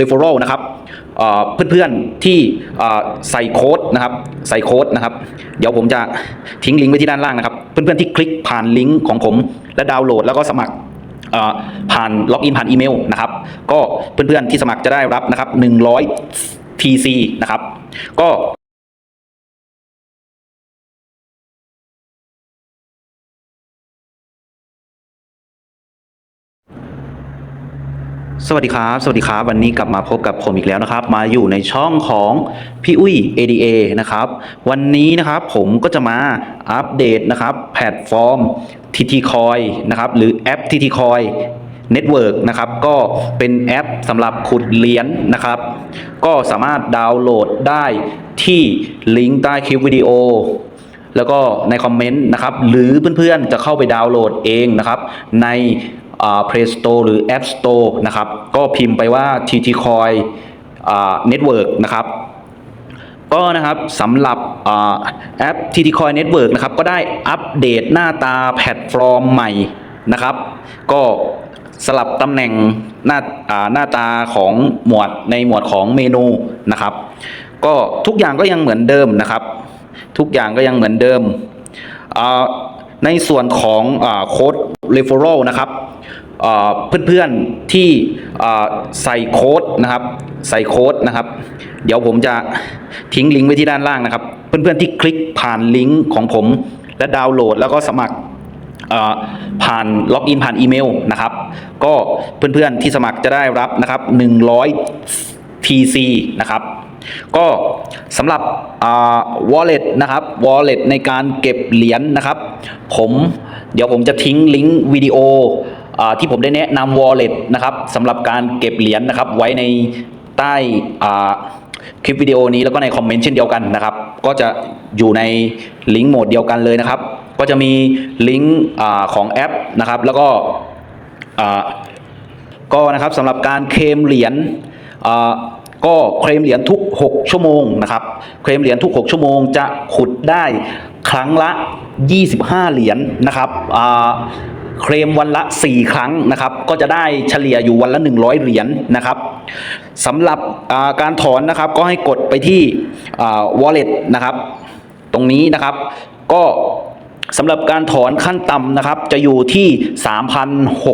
referral นะครับเพื่อนๆที่ใส่โค้ดนะครับใส่โค้ดนะครับ เดี๋ยวผมจะทิ้งลิงก์ไว้ที่ด้านล่างนะครับ เพื่อนๆที่คลิกผ่านลิงก์ของผม และดาวน์โหลดแล้วก็สมัครผ่านล็อกอินผ่านอีเมลนะครับก็เพื่อนๆที่สมัครจะได้รับนะครับ100 TC นะครับก็ สวัสดีครับ สวัสดีครับ วันนี้กลับมาพบกับผมอีกแล้วนะครับ มาอยู่ในช่องของพี่อุ้ย ADA นะครับ วันนี้นะครับผมก็จะมาอัปเดตนะครับ แพลตฟอร์ม TT Coin นะครับ หรือแอป TT Coin Network นะครับ ก็เป็นแอปสำหรับขุดเหรียญนะครับ ก็สามารถดาวน์โหลดได้ที่ลิงก์ใต้คลิปวิดีโอแล้วก็ในคอมเมนต์นะครับ หรือเพื่อนๆจะเข้าไปดาวน์โหลดเองนะครับ ใน Play Store หรือ App Store นะครับ ก็พิมพ์ไปว่า TT Coin Network นะครับก็นะครับสำหรับอแอป TT Coin Network นะครับก็ได้อัปเดตหน้าตาแพลตฟอร์มใหม่นะครับ ก็สลับตำแหน่งหน้าหน้าตาของหมวดในหมวดของเมนูนะครับ ก็ทุกอย่างก็ยังเหมือนเดิมนะครับ ทุกอย่างก็ยังเหมือนเดิม ในส่วนของอโค้ด referral นะครับ เพื่อนๆที่อ่ใส่โค้ดนะครับ ใส่โค้ดนะครับ เดี๋ยวผมจะทิ้งลิงก์ไว้ที่ด้านล่างนะครับ เพื่อนๆที่คลิกผ่านลิงก์ของผมและดาวน์โหลดแล้วก็สมัครผ่านล็อกอินผ่านอีเมลนะครับ ก็เพื่อนๆที่สมัครจะได้รับนะครับ100 TC นะครับก็สำหรับ wallet นะครับ wallet ในการเก็บเหรียญนะครับ ผมเดี๋ยวผมจะทิ้งลิงก์วิดีโอ ที่ผมได้แนะนำ wallet นะครับสำหรับการเก็บเหรียญนะครับ ไว้ในใต้คลิปวิดีโอนี้แล้วก็ในคอมเมนต์เช่นเดียวกันนะครับ ก็จะอยู่ในลิงก์โหมดเดียวกันเลยนะครับ ก็จะมีลิงก์ของแอปนะครับ แล้วก็ก็นะครับสำหรับการเคลมเหรียญก็เคลมเหรียญทุก 6 ชั่วโมงนะครับ เคลมเหรียญทุก 6 ชั่วโมงจะขุดได้ครั้งละ 25 เหรียญนะครับ เคลมวันละ 4 ครั้งนะครับ ก็จะได้เฉลี่ยอยู่วันละ 100 เหรียญนะครับสำหรับาการถอนนะครับก็ให้กดไปที่ wallet นะครับ ตรงนี้นะครับก็สำหรับการถอนขั้นต่ำนะครับ จะอยู่ที่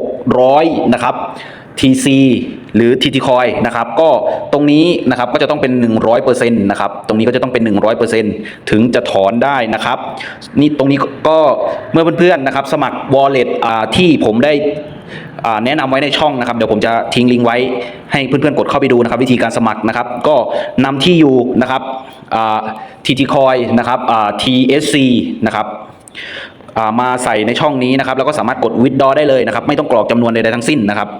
3,600 นะครับ TC หรือ TT Coin นะครับก็ตรงนี้นะครับก็จะต้องเป็น 100%นะครับตรงนี้ก็จะต้องเป็น 100%ถึงจะถอนได้นะครับนี่ตรงนี้ก็เมื่อเพื่อนๆนะครับสมัคร wallet อ่าที่ผมได้อ่าแนะนำไว้ในช่องนะครับเดี๋ยวผมจะทิ้งลิงก์ไว้ให้เพื่อนๆกดเข้าไปดูนะครับ วิธีการสมัครนะครับ ก็นำที่อยู่นะครับอ่า TT Coin นะครับอ่า TSC นะครับอ่ามาใส่ในช่องนี้นะครับ แล้วก็สามารถกด withdraw ได้เลยนะครับ ไม่ต้องกรอกจำนวนใดๆทั้งสิ้นนะครับ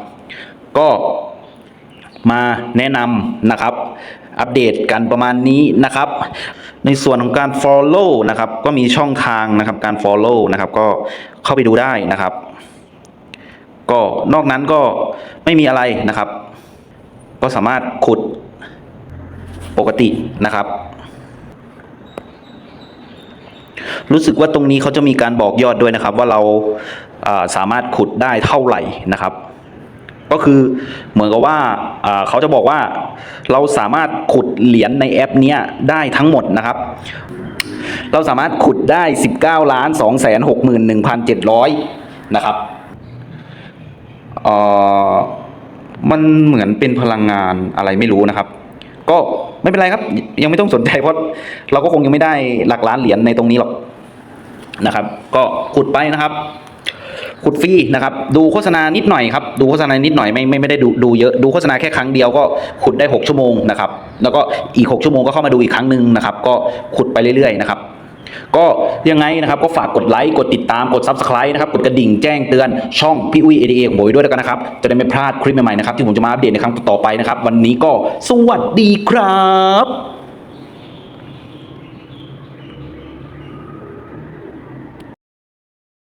ก็มาแนะนำนะครับ อัปเดตกันประมาณนี้นะครับ ในส่วนของการ follow นะครับ ก็มีช่องทางนะครับการ follow นะครับ ก็เข้าไปดูได้นะครับ ก็นอกนั้นก็ไม่มีอะไรนะครับ ก็สามารถขุดปกตินะครับ รู้สึกว่าตรงนี้เขาจะมีการบอกยอดด้วยนะครับ ว่าเราาสามารถขุดได้เท่าไหร่นะครับ ก็คือเหมือนกับว่าเขาจะบอกว่าเราสามารถขุดเหรียญในแอปนี้ได้ทั้งหมดนะครับ เราสามารถขุดได้ 19ล้าน2แสน6หมื่น1,700 นะครับเออมันเหมือนเป็นพลังงานอะไรไม่รู้นะครับ ก็ไม่เป็นไรครับ ยังไม่ต้องสนใจเพราะเราก็คงยังไม่ได้หลักล้านเหรียญในตรงนี้หรอกนะครับ ก็ขุดไปนะครับ ขุดฟรีนะครับ ดูโฆษณานิดหน่อยครับ ดูโฆษณานิดหน่อยไม่ไม่ไม่ได้ดูดูเยอะ ดูโฆษณาแค่ครั้งเดียวก็ขุดได้ 6 ชั่วโมงนะครับ แล้วก็อีก 6 ชั่วโมงก็เข้ามาดูอีกครั้งหนึ่งนะครับ ก็ขุดไปเรื่อยๆนะครับก็ยังไงนะครับก็ฝากกดไลค์กดติดตามกด Subscribe นะครับกดกระดิ่งแจ้งเตือนช่องพี่อุ้ย ADA ของผมด้วยแล้วกันนะครับ จะได้ไม่พลาดคลิปใหม่ๆนะครับที่ผมจะมาอัปเดตในครั้งต่อไปนะครับ วันนี้ก็สวัสดีครับ